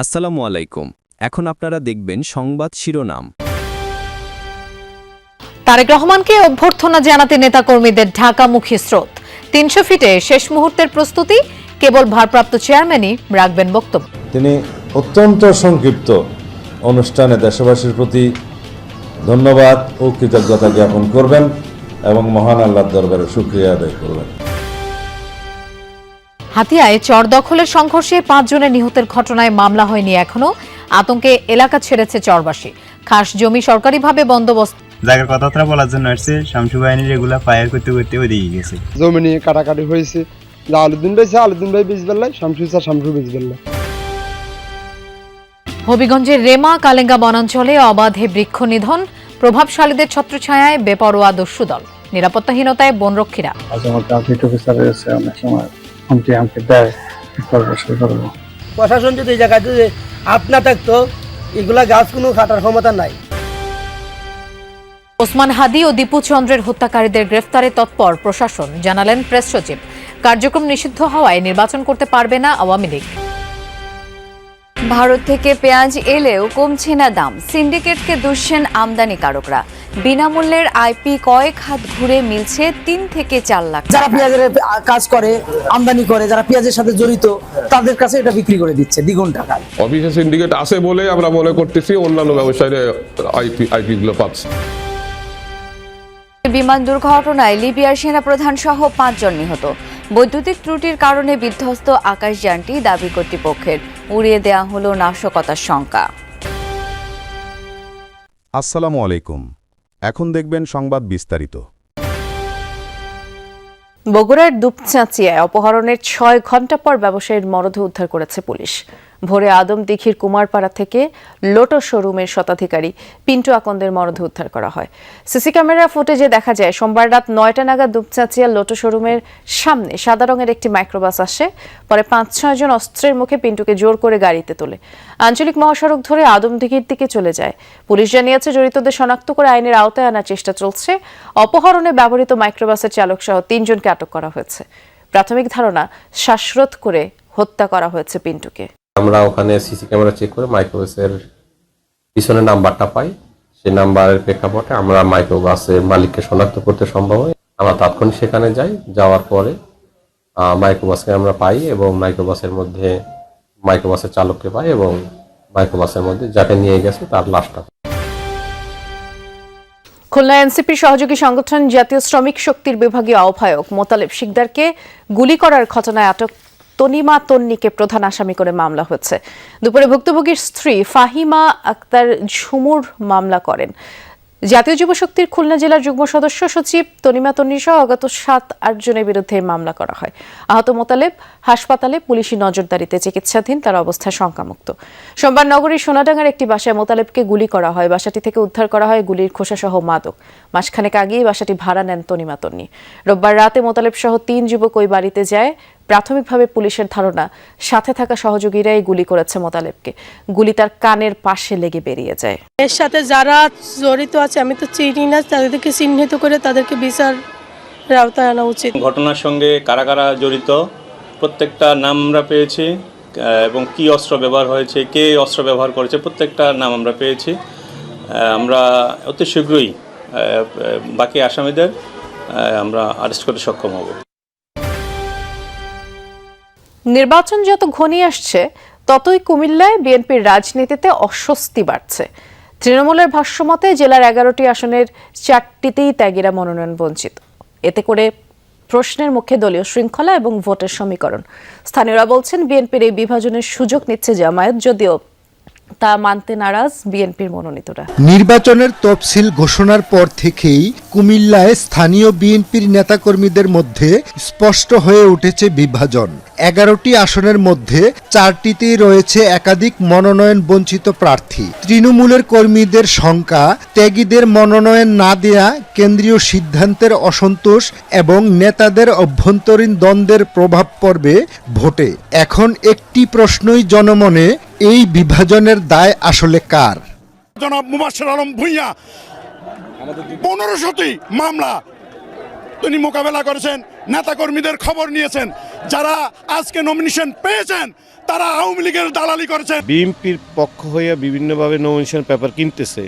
আসসালামু আলাইকুম। এখন আপনারা দেখবেন সংবাদ শিরোনাম। তারেক রহমানকে অভ্যর্থনা জানাতে নেতাকর্মীদের ঢাকামুখী স্রোত। তিনশো ফিটে শেষ মুহূর্তের প্রস্তুতি কেবল ভারপ্রাপ্ত চেয়ারম্যানই রাখবেন বক্তব্য। তিনি অত্যন্ত সংক্ষিপ্ত অনুষ্ঠানে দেশবাসীর প্রতি ধন্যবাদ ও কৃতজ্ঞতা জ্ঞাপন করবেন এবং মহান আল্লাহর দরবারে সুক্রিয়া আদায় করবেন। হাতিয়ায় চর দখলের সংঘর্ষে পাঁচ জনের নিহতের ঘটনায় মামলা হয়নি এখনও। আতঙ্কে এলাকা ছেড়েছে চরবাসী। খাস জমি সরকারিভাবে বন্দোবস্ত জায়গার কথাবার্তা বলার জন্য আসছে শামসু বাহিনীর এগুলা ফায়ার করতে করতে ওদিকে গেছে। জমি নিয়ে কাটাকাটি হয়েছে। যা আলুদ্দিন ভাই আলুদ্দিন ভাই শামসু স্যার শামসু হবিগঞ্জের রেমা কালেঙ্গা বনাঞ্চলে অবাধে বৃক্ষ নিধন প্রভাবশালীদের ছত্রছায়ায় বেপরোয়া দস্যুদল। নিরাপত্তাহীনতায় বনরক্ষীরা। সময় হুমকি হামকি দেয়। করব। প্রশাসন যদি এই জায়গায় যদি আপ না থাকতো এগুলা গাছ কোনো খাটার ক্ষমতা নাই। ওসমান হাদি ও দীপু চন্দ্রের হত্যাকারীদের গ্রেফতারে তৎপর প্রশাসন জানালেন প্রেস সচিব। কার্যক্রম নিষিদ্ধ হওয়ায় নির্বাচন করতে পারবে না আওয়ামী লীগ। ভারত থেকে পেঁয়াজ এলেও কমছে না দাম। সিন্ডিকেটকে দুষছেন আমদানিকারকরা। বিনামূল্যের আইপি কয়েক হাত ঘুরে মিলছে তিন থেকে চার লাখ। যারা পেঁয়াজের কাজ করে আমদানি করে যারা পেঁয়াজের সাথে জড়িত তাদের কাছে এটা বিক্রি করে দিচ্ছে দ্বিগুণ টাকায়। অফিসে সিন্ডিকেট আছে বলে আমরা মনে করতেছি অন্যান্য ব্যবসায়ীরা আইপি আইপি গুলো পাচ্ছে। বিমান দুর্ঘটনায় লিবিয়ার সেনাপ্রধান সহ পাঁচজন নিহত। বৈদ্যুতিক ত্রুটির কারণে বিধ্বস্ত আকাশযানটি দাবি কর্তৃপক্ষের। উড়িয়ে দেয়া হলো নাশকতার শঙ্কা। আসসালামু আলাইকুম। এখন দেখবেন সংবাদ বিস্তারিত। বগুড়ার দুপচাঁচিয়ায় অপহরণের ছয় ঘণ্টা পর ব্যবসায়ীর মরদেহ উদ্ধার করেছে পুলিশ। ভোরে আদম দিঘির কুমারপাড়া থেকে লোটো শোরুমের শতাধিকারী পিন্টু আকন্দের মরদেহ উদ্ধার করা হয়। সিসি ক্যামেরা ফুটেজে দেখা যায়, সোমবার রাত নয়টা নাগাদ দুপচাঁচিয়া লোটো শোরুমের সামনে সাদা রঙের একটি মাইক্রোবাস আসে। পরে পাঁচ ছয় জন অস্ত্রের মুখে পিন্টুকে জোর করে গাড়িতে তোলে। আঞ্চলিক মহাসড়ক ধরে আদমদিঘির দিকে চলে যায়। পুলিশ জানিয়েছে, জড়িতদের শনাক্ত করে আইনের আওতায় আনার চেষ্টা চলছে। অপহরণে ব্যবহৃত মাইক্রোবাসের চালক সহ তিনজনকে আটক করা হয়েছে। প্রাথমিক ধারণা, শ্বাসরোধ করে হত্যা করা হয়েছে পিন্টুকে। আমরা ওখানে সিসি ক্যামেরা চেক করে মাইক্রোবাসের পিছনে নাম্বারটা পাই। সেই নাম্বারের প্রেক্ষাপটে আমরা মাইক্রোবাসের মালিককে শনাক্ত করতে সম্ভব হয়। আমরা তাৎক্ষণিক সেখানে যাই। যাওয়ার পরে মাইক্রোবাসকে আমরা পাই এবং মাইক্রোবাসের মধ্যে, মাইক্রোবাসের চালককে পাই এবং মাইক্রোবাসের মধ্যে যাকে নিয়ে গেছে তার লাশটা খুলনা এনসিপির সহযোগী সংগঠন জাতীয় শ্রমিক শক্তির বিভাগীয় আহ্বায়ক মোতালেব শিকদারকে গুলি করার ঘটনায় আটক তনিমা তন্নিকে প্রধান আসামি করে মামলা হয়েছে। দুপুরে ভুক্তভোগীর স্ত্রী ফাহিমা আক্তার ঝুমুর মামলা করেন। জাতীয় যুব শক্তির খুলনা জেলার যুগ্ম সদস্য সচিব তনিমা তন্নি সহ গত সাত, আট জনের বিরুদ্ধে মামলা করা হয়। আহত মোতালেব হাসপাতালে পুলিশি নজরদারিতে চিকিৎসাধীন, তার অবস্থা শঙ্কামুক্ত। সোমবার নগরীর সোনাডাঙ্গার একটি বাসায় মোতালেবকে গুলি করা হয়। বাসাটি থেকে উদ্ধার করা হয় গুলির খোসাসহ মাদক। মাসখানেক আগেই বাসাটি ভাড়া নেন তনিমা তন্নি। রোববার রাতে মোতালেব সহ তিন যুবক ওই বাড়িতে যায়। প্রাথমিকভাবে পুলিশের ধারণা সাথে থাকা সহযোগীরাই গুলি করেছে মোতালেবকে। গুলি তার কানের পাশে লেগে বেরিয়ে যায়। এর সাথে যারা জড়িত আছে আমি তো চিনি না তাদেরকে চিহ্নিত করে তাদেরকে বিচার আওতায় আনা উচিত। ঘটনার সঙ্গে কারা কারা জড়িত প্রত্যেকটা নাম আমরা পেয়েছি এবং কি অস্ত্র ব্যবহার হয়েছে কে অস্ত্র ব্যবহার করেছে প্রত্যেকটা নাম আমরা পেয়েছি। আমরা অতি শীঘ্রই বাকি আসামিদের আমরা আরেস্ট করতে সক্ষম হব। নির্বাচন যত ঘনিয়ে আসছে, ততই কুমিল্লায় বিএনপির রাজনীতিতে অস্বস্তি বাড়ছে। তৃণমূলের ভাষ্যমতে, জেলার এগারোটি আসনের চারটিতেই ত্যাগীরা মনোনয়ন বঞ্চিত। এতে করে প্রশ্নের মুখে দলীয় শৃঙ্খলা এবং ভোটের সমীকরণ। স্থানীয়রা বলছেন, বিএনপির এই বিভাজনের সুযোগ নিচ্ছে জামায়াত, যদিও তা মানতে নারাজ বিএনপির মনোনীতরা। নির্বাচনের তফসিল ঘোষণার পর থেকেই কুমিল্লায় স্থানীয় বিএনপির নেতাকর্মীদের মধ্যে স্পষ্ট হয়ে উঠেছে বিভাজন। এগারোটি আসনের মধ্যে চারটিতেই রয়েছে একাধিক মনোনয়ন বঞ্চিত প্রার্থী। তৃণমূলের কর্মীদের শঙ্কা ত্যাগীদের মনোনয়ন না দেয়া, কেন্দ্রীয় সিদ্ধান্তের অসন্তোষ এবং নেতাদের অভ্যন্তরীণ দ্বন্দ্বের প্রভাব পড়বে ভোটে। এখন একটি প্রশ্নই জনমনে, এই বিভাজনের দায় আসলে কার? জনাব মুবাসের আলম ভুইয়া পনেরোশোটি মামলা। তিনি মোকাবেলা করেছেন নেতাকর্মীদের খবর নিয়েছেন যারা আজকে নমিনেশন পেয়েছেন তারা আওয়ামী লীগের দালালি করেছেন। বিএনপির পক্ষ হয়ে বিভিন্নভাবে নমিনেশন পেপার কিনতেছে।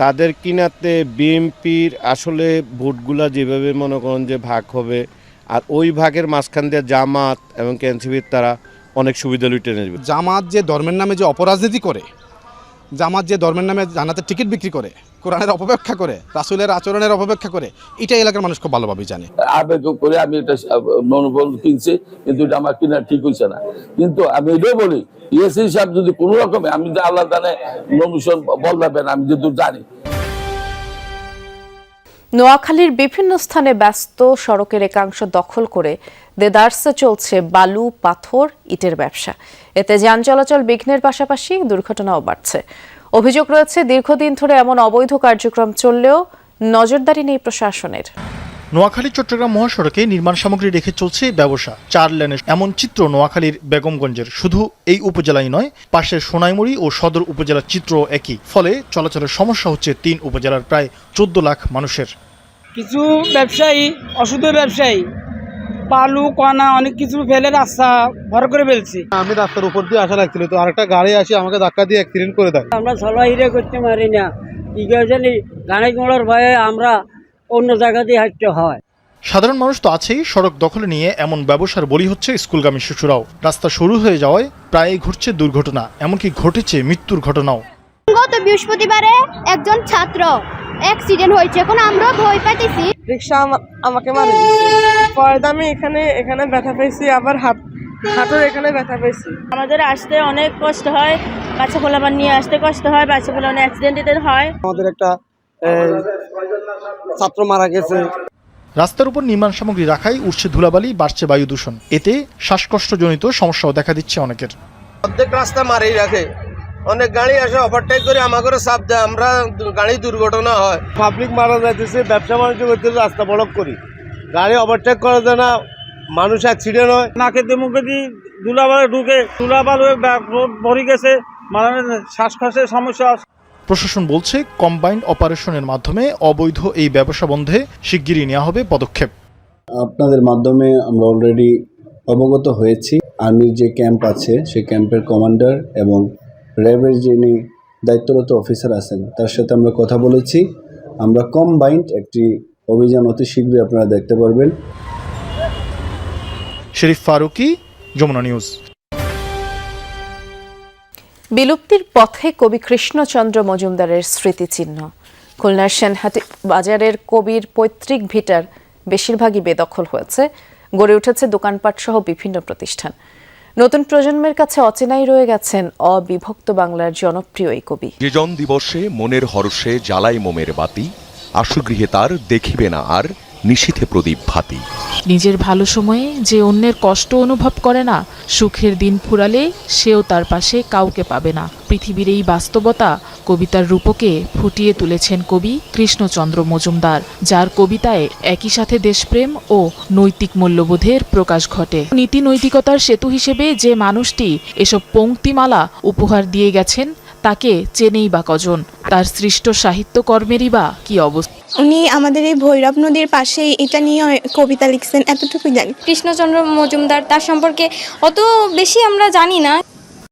তাদের কিনাতে বিএনপির আসলে ভোটগুলা যেভাবে মনে করেন যে ভাগ হবে আর ওই ভাগের মাঝখান দিয়ে জামাত এবং এনসিপির তারা অনেক সুবিধা লুটে নেবে। জামাত যে ধর্মের নামে যে অপরাজনীতি করে জামাত যে ধর্মের নামে জানাতে টিকিট বিক্রি করে, কোরআনের অপব্যাখ্যা করে, রাসুলের আচরণের অপব্যাখ্যা করে এটা এলাকার মানুষ খুব ভালোভাবে জানে। আবেগ করে আমি এটা মনোবল কিনছি, কিন্তু এটা আমার কিনা ঠিক হয়েছে না। কিন্তু আমি এটাও বলি, ইয়েসি সাহেব যদি কোনো রকমে, আমি যে আল্লাহ জানে নমিশন বল আমি যেহেতু জানি। নোয়াখালীর বিভিন্ন স্থানে ব্যস্ত সড়কের একাংশ দখল করে দেদার্সে চলছে বালু, পাথর, ইটের ব্যবসা। এতে যান চলাচল বিঘ্নের পাশাপাশি দুর্ঘটনাও বাড়ছে। অভিযোগ রয়েছে, দীর্ঘদিন ধরে এমন অবৈধ কার্যক্রম চললেও নজরদারি নেই প্রশাসনের। নোয়াখালী চট্টগ্রাম মহাসড়কে নির্মাণ সামগ্রী রেখে চলছে ব্যবসা। চার লেনে এমন চিত্র নোয়াখালীর বেগমগঞ্জের। শুধু এই উপজেলায় নয় পাশের সোনাইমুড়ি ও সদর উপজেলার চিত্র একই। ফলে চলাচলের সমস্যা হচ্ছে তিন উপজেলার প্রায় চোদ্দ লাখ মানুষের। কিছু ব্যবসায়ী অশুদ্ধ ব্যবসায়ী বালু কণা অনেক কিছু ফেলে রাস্তা ভর করে ফেলছি। আমি রাস্তার উপর দিয়ে আসা লাগছিল তো আরেকটা গাড়ি আসে আমাকে ধাক্কা দিয়ে অ্যাক্সিডেন্ট করে দেয়। আমরা চলাহিরে করতে পারি না। কি জানি গাড়ি ঘোড়ার ভয়ে আমরা অন্য জায়গা দিয়ে হাঁটতে হয়। সাধারণ মানুষ তো আছেই সড়ক দখলে নিয়ে এমন ব্যবসার বলি হচ্ছে স্কুলগামী শিশুরাও। রাস্তা শুরু হয়ে যাওয়ায় প্রায়ই ঘটছে দুর্ঘটনা এমনকি ঘটেছে মৃত্যুর ঘটনাও। গত বৃহস্পতিবারে একজন ছাত্র অ্যাক্সিডেন্ট হয়েছে এখন আমরা ভয় পাইতেছি। রিক্সা আমাকে মারে পরে আমি এখানে এখানে ব্যথা পেয়েছি আবার হাত হাতের এখানে ব্যথা পেয়েছি। আমাদের আসতে অনেক কষ্ট হয় বাচ্চা পোলাবার নিয়ে আসতে কষ্ট হয় বাচ্চা পোলা অনেক অ্যাক্সিডেন্টের হয়। আমাদের একটা ছাত্র মারা গেছে। রাস্তার উপর নির্মাণ সামগ্রী রাখাই উঠছে ধুলাবালি বাড়ছে বায়ু দূষণ। এতে শ্বাসকষ্টজনিত সমস্যাও দেখা দিচ্ছে অনেকের। অর্ধেক রাস্তা মারেই রাখে। অনেক গাড়ি আসে ওভারটেক করে আমাকে চাপ দেয়। আমরা গাড়ি দুর্ঘটনা হয়। পাবলিক মারা যাইতেছে ব্যবসা বাণিজ্য করতেছে রাস্তা ব্লক করি। গাড়ি ওভারটেক করা যায় না মানুষ অ্যাক্সিডেন্ট হয়। নাকে দিয়ে মুখে দিয়ে ধুলাবালু ঢুকে ধুলাবালু ভরে গেছে মানে শ্বাসকষ্টের সমস্যা প্রশাসন বলছে কম্বাইন্ড অপারেশনের মাধ্যমে অবৈধ এই ব্যবসা বন্ধে শিগগিরই নেওয়া হবে পদক্ষেপ। আপনাদের মাধ্যমে আমরা অলরেডি অবগত হয়েছি। আর্মির যে ক্যাম্প আছে সেই ক্যাম্পের কমান্ডার এবং র্যাবের যিনি দায়িত্বরত অফিসার আছেন তার সাথে আমরা কথা বলেছি। আমরা কম্বাইন্ড একটি অভিযান অতি শীঘ্রই আপনারা দেখতে পারবেন। শরীফ ফারুকি যমুনা নিউজ। বিলুপ্তির পথে কবি কৃষ্ণচন্দ্র মজুমদারের স্মৃতিচিহ্ন। খুলনার সেনহাটি বাজারের কবির পৈতৃক ভিটার বেশিরভাগই বেদখল হয়েছে। গড়ে উঠেছে দোকানপাট সহ বিভিন্ন প্রতিষ্ঠান। নতুন প্রজন্মের কাছে অচেনাই রয়ে গেছেন অবিভক্ত বাংলার জনপ্রিয় এই কবি। যেজন দিবসে মনের হর্ষে জ্বালাই মোমের বাতি, আশুগৃহে তার দেখিবে না আর নিশীথে প্রদীপ ভাতি। নিজের ভালো সময়ে যে অন্যের কষ্ট অনুভব করে না, সুখের দিন ফুরালে সেও তার পাশে কাউকে পাবে না। পৃথিবীর এই বাস্তবতা কবিতার রূপকে ফুটিয়ে তুলেছেন কবি কৃষ্ণচন্দ্র মজুমদার, যার কবিতায় একই সাথে দেশপ্রেম ও নৈতিক মূল্যবোধের প্রকাশ ঘটে। নীতি নৈতিকতার সেতু হিসেবে যে মানুষটি এসব পংক্তিমালা উপহার দিয়ে গেছেন তাকে চেনেই বা কজন? তার সৃষ্ট সাহিত্যকর্মেরই বা কি অবস্থা? উনি আমাদের এই ভৈরব নদীর পাশে এটা নিয়ে কবিতা লিখছেন এতটুকু জানি। কৃষ্ণচন্দ্র মজুমদার তার সম্পর্কে অত বেশি আমরা জানি না।